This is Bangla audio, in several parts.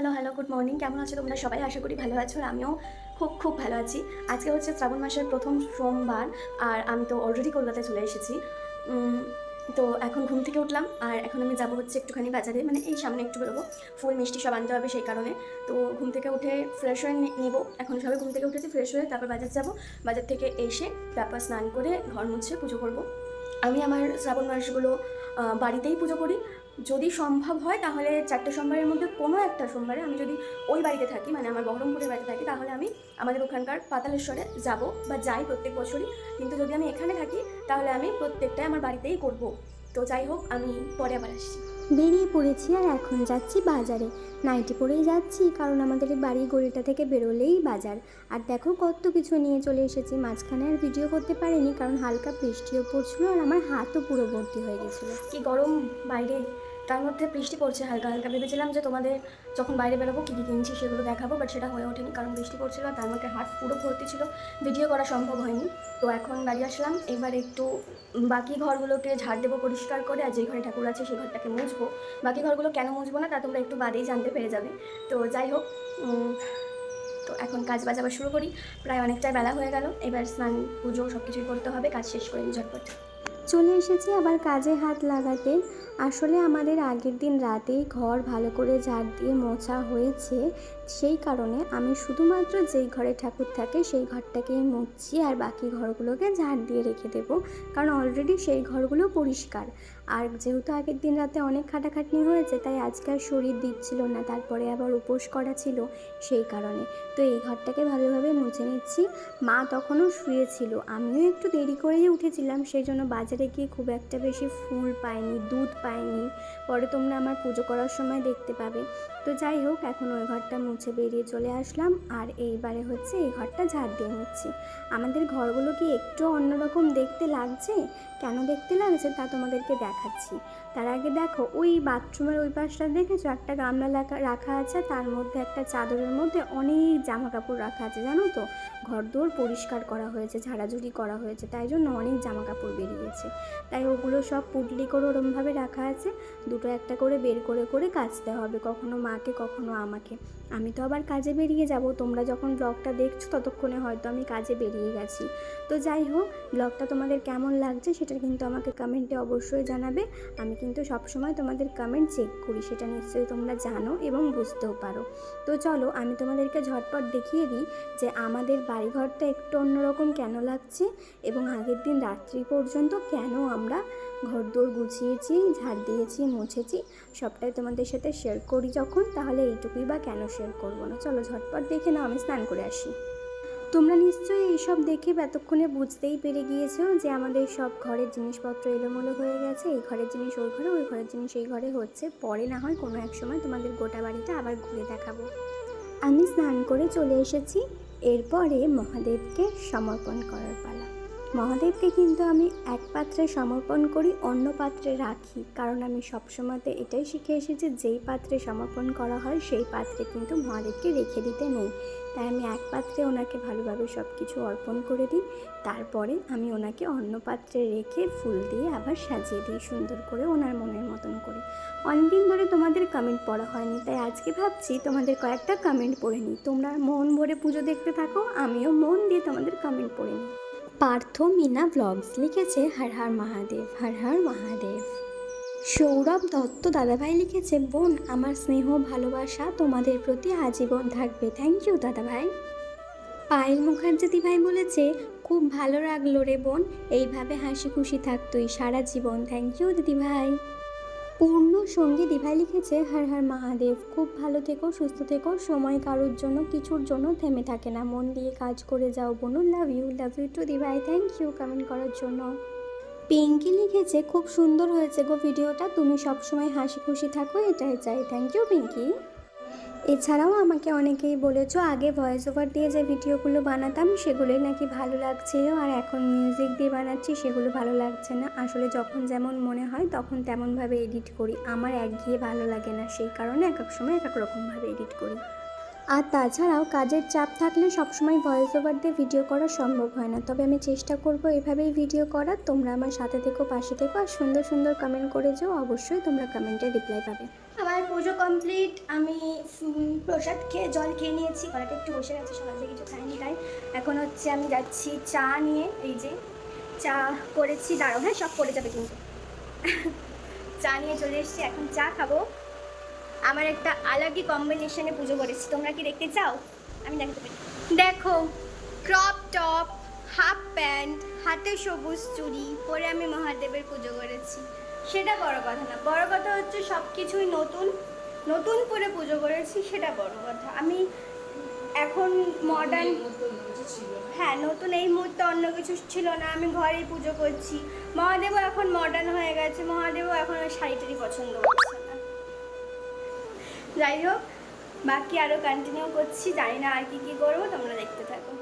হ্যালো হ্যালো গুড মর্নিং কেমন আছো তোমরা সবাই? আশা করি ভালো আছো আমিও খুব খুব ভালো আছি। আজকে হচ্ছে শ্রাবণ মাসের প্রথম সোমবার আর আমি তো অলরেডি কলকাতায় চলে এসেছি। তো এখন ঘুম থেকে উঠলাম আর এখন আমি যাব হচ্ছে একটুখানি বাজারে। মানে এই সামনে একটু বেরোবো। ফুল মিষ্টি সব আনতে হবে সেই কারণে। তো ঘুম থেকে উঠে ফ্রেশ হয়ে নেব। এখন সবাই ঘুম থেকে উঠেছি ফ্রেশ হয়ে তারপর বাজার যাব। বাজার থেকে এসে তারপর স্নান করে ঘর মুছে পুজো করব। আমি আমার শ্রাবণ মাসগুলো বাড়িতেই পুজো করি। যদি সম্ভব হয় তাহলে চারটে সোমবারের মধ্যে কোনো একটা সোমবারে আমি যদি ওই বাড়িতে থাকি মানে আমার বহরমপুরের বাড়িতে থাকি তাহলে আমি আমাদের ওখানকার পাতালেশ্বরে যাব বা যাই প্রত্যেক বছরই। কিন্তু যদি আমি এখানে থাকি তাহলে আমি প্রত্যেকটাই আমার বাড়িতেই করব। তো যাই হোক আমি পরে আবার আসছি। বেরিয়ে পড়েছি আর এখন যাচ্ছি বাজারে। নাইটি পরেই যাচ্ছি কারণ আমাদের এই বাড়ি গলিটা থেকে বেরোলেই বাজার। আর দেখো কত কিছু নিয়ে চলে এসেছি মাঝখানে আর ভিডিও করতে পারিনি কারণ হালকা বৃষ্টিও পড়ছিল আর আমার হাতও পুরো ভর্তি হয়ে গেছিল। কি গরম বাইরে। তার মধ্যে বৃষ্টি পড়ছে হালকা হালকা। ভেবেছিলাম যে তোমাদের যখন বাইরে বেরোবো, কী কী কিনছি সেগুলো দেখাবো বাট সেটা হয়ে ওঠেনি কারণ বৃষ্টি পড়ছিল তার মধ্যে হাত পুরো ভর্তি ছিল। ভিডিও করা সম্ভব হয়নি। তো এখন বাড়ি আসলাম। এবার একটু বাকি ঘরগুলোকে ঝাড় দেবো পরিষ্কার করে, আর যে ঘরে ঠাকুর আছে সেই ঘরটাকে মুছবো। বাকি ঘরগুলো কেন মুছবো না তা তোমরা একটু বাদেই জানতে পেরে যাবে। তো যাই হোক তো এখন কাজ বাজ আবার শুরু করি। প্রায় অনেকটাই বেলা হয়ে গেল। এবার স্নান, পুজো সব কিছুই করতে হবে, কাজ শেষ করে ঝটপট। চলে এসেছি আবার কাজে হাত লাগাতে। আসলে আমাদের আগের দিন রাতেই ঘর ভালো করে ঝাড় দিয়ে মোছা হয়েছে। সেই কারণে আমি শুধুমাত্র যেই ঘরে ঠাকুর থাকে সেই ঘরটাকেই মুছছি আর বাকি ঘরগুলোকে ঝাড় দিয়ে রেখে দেবো। কারণ অলরেডি সেই ঘরগুলো পরিষ্কার। আর যেহেতু আগের দিন রাতে অনেক খাটাখাটনি হয়েছে, তাই আজকে আর শরীর দিচ্ছিল না, তারপরে আবার উপোস করা ছিল সেই কারণে। তো এই ঘরটাকে ভালোভাবে মুছে নিচ্ছি। মা তখনও শুয়েছিল। আমিও একটু দেরি করেই উঠেছিলাম, সেই জন্য বাজারে গিয়ে খুব একটা বেশি ফুল পাইনি, দুধ পাইনি। পরে তোমরা আমার পুজো করার সময় দেখতে পাবে। তো যাই হোক, এখন ওই ঘরটা মুছে বেরিয়ে চলে আসলাম আর এইবারে হচ্ছে এই ঘরটা ঝাড় দিয়ে নিচ্ছি। আমাদের ঘরগুলো কি একটু অন্যরকম দেখতে লাগছে? কেন দেখতে লাগছে তা তোমাদেরকে দেখাচ্ছি। তার আগে দেখো, ওই বাথরুমের ওই পাশটা দেখেছ? একটা গামলা রাখা- আছে, তার মধ্যে একটা চাদরের মধ্যে অনেক জামা কাপড় রাখা আছে, জানো তো? ঘর পরিষ্কার করা হয়েছে, ঝাড়াঝুড়ি করা হয়েছে, তাই জন্য অনেক জামা কাপড় বেরিয়েছে। তাই ওগুলো সব পুটলি করে ওরমভাবে রাখা আছে, দুটো একটা করে বের করে করে কাচতে হবে, কখনো মাকে, কখনো আমাকে। আমি তো আবার কাজে বেরিয়ে যাব, তোমরা যখন ব্লগটা দেখছ ততক্ষণে হয়তো আমি কাজে বেরিয়ে গেছি। তো যাই হোক, ব্লগটা তোমাদের কেমন লাগছে সেটা কিন্তু আমাকে কমেন্টে অবশ্যই জানাবে, আমি কিন্তু সবসময় তোমাদের কমেন্ট চেক করি, সেটা নিশ্চয়ই তোমরা জানো এবং বুঝতেও পারো। তো চলো, আমি তোমাদেরকে ঝটপট দেখিয়ে দিই যে আমাদের বাড়িঘরটা একটু অন্যরকম কেন লাগছে এবং আগের দিন রাত্রি পর্যন্ত কেন আমরা ঘরদোর গুছিয়েছি, ঝাড় দিয়েছি, মুছেছি, সবটাই তোমাদের সাথে শেয়ার করি যখন, তাহলে এইটুকুই বা কেন শেয়ার করব না? চলো, ঝটপট দেখে নাও, আমি স্নান করে আসি। তোমরা নিশ্চয়ই এইসব দেখে এতক্ষণে বুঝতেই পেরে গিয়েছো যে আমাদের সব ঘরের জিনিসপত্র এলোমেলো হয়ে গেছে। এই ঘরের জিনিস ওই ঘরে, ওই ঘরের জিনিস এই ঘরে হচ্ছে। পরে না হয় কোনো এক সময় তোমাদের গোটা বাড়িটা আবার ঘুরে দেখাবো। আমি স্নান করে চলে এসেছি। এরপরে মহাদেবকে সমর্পণ করার পালা। মহাদেবকে কিন্তু আমি এক পাত্রে সমর্পণ করি, অন্য পাত্রে রাখি। কারণ আমি সবসময়তে এটাই শিখে এসেছি, যেই পাত্রে সমর্পণ করা হয়, সেই পাত্রে কিন্তু মহাদেবকে রেখে দিতে নেই। তাই আমি এক পাত্রে ওনাকে ভালোভাবে সব কিছু অর্পণ করে দিই। তারপরে আমি ওনাকে অন্য পাত্রে রেখে ফুল দিয়ে আবার সাজিয়ে দিই, সুন্দর করে ওনার মনের মতন করে। অনেকদিন ধরে তোমাদের কমেন্ট পড়া হয়নি, তাই আজকে ভাবছি তোমাদের কয়েকটা কমেন্ট পড়ে নিই। তোমরা মন ভরে পুজো দেখতে থাকো, আমিও মন দিয়ে তোমাদের কমেন্ট পড়ে নিই। পার্থ মিনা ব্লগস লিখেছে হর হর মহাদেব, হর হর মহাদেব। সৌরভ দত্ত দাদাভাই লিখেছে, বোন, আমার স্নেহ, ভালোবাসা তোমাদের প্রতি আজীবন থাকবে। থ্যাংক ইউ দাদাভাই। পায়েল মুখার্জি দিভাই বলেছে, খুব ভালো লাগল রে বোন, এইভাবে হাসি খুশি থাকতোই সারা জীবন। থ্যাংক ইউ দিদিভাই। পূর্ণ সঙ্গী দিভাই লিখেছে, হর হর মহাদেব, খুব ভালো থেকো, সুস্থ থেকো, সময় কারোর জন্য, কিছুর জন্য থেমে থাকে না। মন দিয়ে কাজ করে যাও বোনু love you love you too দিভাই thank you comment করার জন্য। পিঙ্কি লিখেছে, খুব সুন্দর হয়েছে গো ভিডিওটা, তুমি সবসময় হাসি খুশি থাকো, এটাই চাই। Thank you Pinki. এছাড়াও আমাকে অনেকেই বলেছ, আগে ভয়েস ওভার দিয়ে যে ভিডিওগুলো বানাতাম, সেগুলোই নাকি ভালো লাগছিল আর এখন মিউজিক দিয়ে বানাচ্ছি, সেগুলো ভালো লাগছে না। আসলে যখন যেমন মনে হয়, তখন তেমনভাবে এডিট করি। আমার একঘেয়ে ভালো লাগে না, সেই কারণে এক এক সময় এক এক রকমভাবে এডিট করি। আর তাছাড়াও কাজের চাপ থাকলে সবসময় ভয়েস ওভার দিয়ে ভিডিও করা সম্ভব হয় না। তবে আমি চেষ্টা করব এভাবেই ভিডিও করার। তোমরা আমার সাথে থেকো, পাশে থেকো। আর সুন্দর সুন্দর কমেন্ট করে যাও। অবশ্যই তোমরা কমেন্টে রিপ্লাই পাবে। আমার পুজো কমপ্লিট আমি প্রসাদ খেয়ে জল খেয়ে নিয়েছি। গলাটা একটু বসে গেছে, সকাল থেকে কিছু খাইনি তাই। এখন হচ্ছে আমি যাচ্ছি চা নিয়ে, এই যে চা করেছি দাঁড়াও হ্যাঁ সব পড়ে যাবে কিন্তু। চা নিয়ে চলে এসেছি, এখন চা খাব। আমার একটা আলাদি কম্বিনেশনে পুজো করেছি, তোমরা কি দেখতে চাও? আমি দেখাতে পারি। দেখো ক্রপ টপ হাফ প্যান্ট হাতে সবুজ চুড়ি, পরে আমি মহাদেবের পুজো করেছি। সেটা বড় কথা না। বড় কথা হচ্ছে সব কিছুই নতুন। নতুন করে পুজো করেছি সেটা বড় কথা। আমি এখন মডার্ন হ্যাঁ নতুন এই মুহূর্তে অন্য কিছু ছিল না। আমি ঘরেই পুজো করছি। মহাদেবও এখন মডার্ন হয়ে গেছে। মহাদেবও এখন ওই শাড়ি টাড়ি পছন্দ করছে না। যাই হোক বাকি আরও কন্টিনিউ করছি। জানি না আর কি কী করব তোমরা দেখতে থাকো।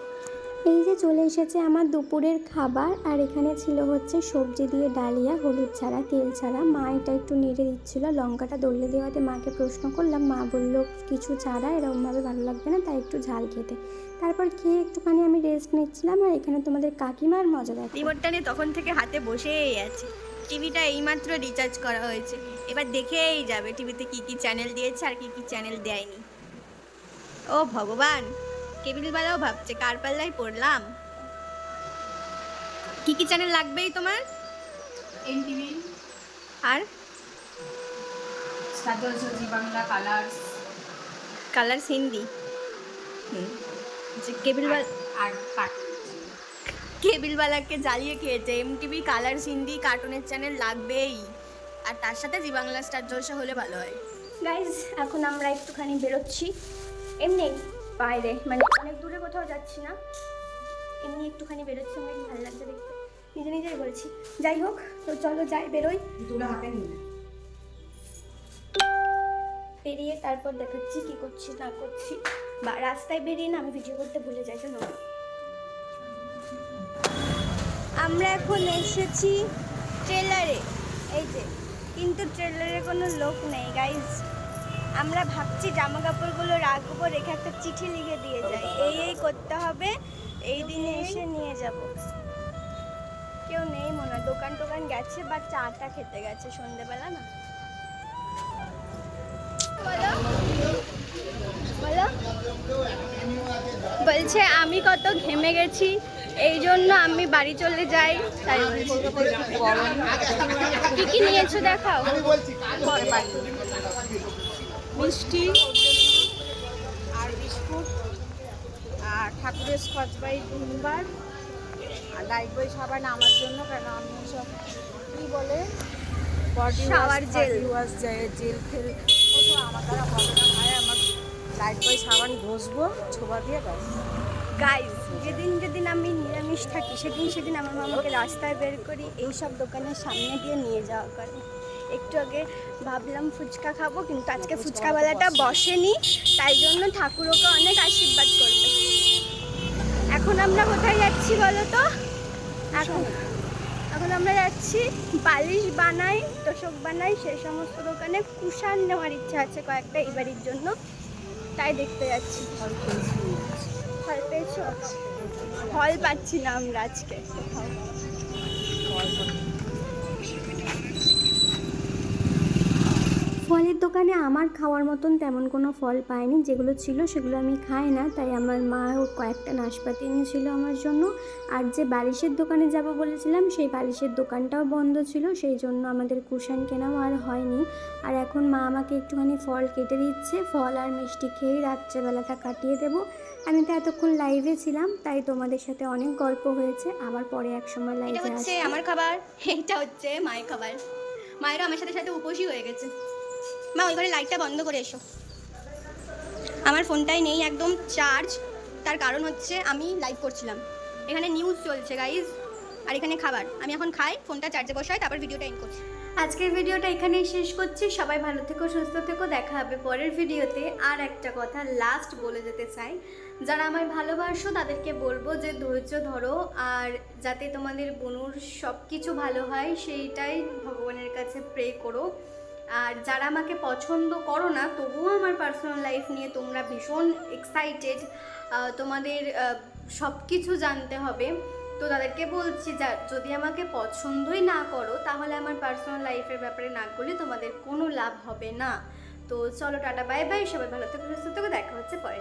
এই যে চলে এসেছে আমার দুপুরের খাবার, আর এখানে ছিল হচ্ছে সবজি দিয়ে ডালিয়া, হলুদ ছাড়া, তেল ছাড়া। মা এটা একটু নেড়ে দিচ্ছিল, লঙ্কাটা দলে দেওয়াতে মাকে প্রশ্ন করলাম, মা বলল, কিছু ছাড়া, এরকমভাবে ভালো লাগবে না, তাই একটু ঝাল খেতে। তারপর খেয়ে একটুখানি আমি রেস্ট নিচ্ছিলাম, আর এখানে তোমাদের কাকিমার মজা দেখো রিমোটটা নিয়ে তখন থেকে হাতে বসেই আছে। টিভিটা এইমাত্র রিচার্জ করা হয়েছে। এবার দেখেই যাবে, টিভিতে কি কি চ্যানেল দিয়েছে আর কি কি চ্যানেল দেয়নি। ও ভগবান! কেবিলওয়ালাও ভাবছে কার পাল্লায় পড়লাম? কি কি চ্যানেল লাগবেই তোমার? এনটিভি। আর? Zee Bangla Colors colour Hindi. Hmm. যে কেবিলওয়ালা আর কেবিলওয়ালাকে জ্বালিয়ে খেয়েছে। এমটিভি কালার হিন্দি কার্টুনের চ্যানেল লাগবেই। আর তার সাথে জি বাংলা স্টার জলসা হলে ভালো হয়। গাইজ এখন আমরা একটুখানি বেরোচ্ছি। এমনি বাইরে। মানে অনেক দূরে কোথাও যাচ্ছি না। এমনি একটুখানি বেরোচ্ছি আমার ভালো লাগছে দেখতে। নিজে নিজেই বলছি যাই হোক তো চলো যাই বেরোই। দুটো হাতে নিয়ে বেরিয়ে তারপর দেখাচ্ছি কি করছি না করছি। বা রাস্তায় বেরিয়ে না আমি ভিডিও করতে ভুলে যাই জানো? আমরা এখন এসেছি ট্রেলারে এই যে কিন্তু ট্রেলারে কোনো লোক নেই গাইজ আমরা ভাবছি জামা কাপড়গুলো রাখব রেখে একটা চিঠি লিখে দিয়ে যাই। এই এই করতে হবে এই দিনে এসে নিয়ে যাব। কেউ নেই মনে হয় দোকান টোকান গেছে বা চাটা খেতে গেছে সন্ধেবেলা না? বলো বলো। বলছে আমি কত ঘেমে গেছি এই জন্য আমি বাড়ি চলে যাই। তাই কি কি নিয়েছো দেখাও? মিষ্টি আর বিস্কুট আর ঠাকুরের স্কচ ব্রাইট ভিমবার আর লাইট বই সাবান আমার জন্য কেন আমি সব কি বলে? Body Shower gel. Wash gel fail. ও তো আমার দ্বারা হবে না ভাই আমার লাইট বই সাবান ঘষবো ছোবা দিয়ে ব্যাস। গাইজ যেদিন যেদিন আমি নিরামিষ থাকি সেদিন সেদিন আমার মামাকে রাস্তায় বের করি এই সব দোকানের সামনে দিয়ে নিয়ে যাওয়া করে। একটু আগে ভাবলাম ফুচকা খাব, কিন্তু আজকে ফুচকাওয়ালাটা বসেনি, তাই জন্য ঠাকুর ওকে অনেক আশীর্বাদ করবে। এখন আমরা কোথায় যাচ্ছি বলো তো? এখন এখন আমরা যাচ্ছি বালিশ বানাই, তোষক বানাই সেই সমস্ত দোকানে কুশান নেওয়ার ইচ্ছা আছে কয়েকটা এই বাড়ির জন্য, তাই দেখতে যাচ্ছি। ফল পেয়েছ? ফল পাচ্ছি না আমরা আজকে। ফলের দোকানে আমার খাওয়ার মতন তেমন কোনো ফল পাইনি। যেগুলো ছিল সেগুলো আমি খাই না। তাই আমার মা কয়েকটা নাশপাতি এনেছিল আমার জন্য। আর যে বালিশের দোকানে যাব বলেছিলাম সেই বালিশের দোকানটাও বন্ধ ছিল। সেই জন্য আমাদের কুশান কেনাও আর হয়নি। আর এখন মা আমাকে একটুখানি ফল কেটে দিচ্ছে। ফল আর মিষ্টি খেয়েই রাত্রেবেলাটা কাটিয়ে দেবো। আমি তো এতক্ষণ লাইভে ছিলাম তাই তোমাদের সাথে অনেক গল্প হয়েছে। আবার পরে এক সময় লাইভে হচ্ছে আমার খাবার। এটা হচ্ছে মায়ের খাবার। মায়েরা আমার সাথে সাথে উপসী হয়ে গেছে। মা, ওই ঘরে লাইটটা বন্ধ করে এসো। আমার ফোনটাই নেই, একদম চার্জ তার কারণ হচ্ছে আমি লাইভ করছিলাম। এখানে নিউজ চলছে গাইজ আর এখানে খাবার। আমি এখন খাই, ফোনটা চার্জে বসাই, তারপর ভিডিওটা এন্ড করছি। আজকের ভিডিওটা এখানেই শেষ করছি। সবাই ভালো থেকো, সুস্থ থেকো। দেখা হবে পরের ভিডিওতে আর একটা কথা লাস্ট বলে যেতে চাই। যারা আমায় ভালোবাসো, তাদেরকে বলব যে, ধৈর্য ধরো। আর যাতে তোমাদের বনুর সব কিছু ভালো হয়, সেইটাই ভগবানের কাছে প্রে করো। আর যারা আমাকে পছন্দ করো না, তবুও আমার পার্সোনাল লাইফ নিয়ে তোমরা ভীষণ এক্সাইটেড তোমাদের সব কিছু জানতে হবে। তো তাদেরকে বলছি যা, যদি আমাকে পছন্দই না করো, তাহলে আমার পার্সোনাল লাইফের ব্যাপারে না করলে তোমাদের কোনো লাভ হবে না। তো চলো টাটা বাই বাই সবাই ভালো থেকো, সুস্থ থেকো, দেখা হচ্ছে পরে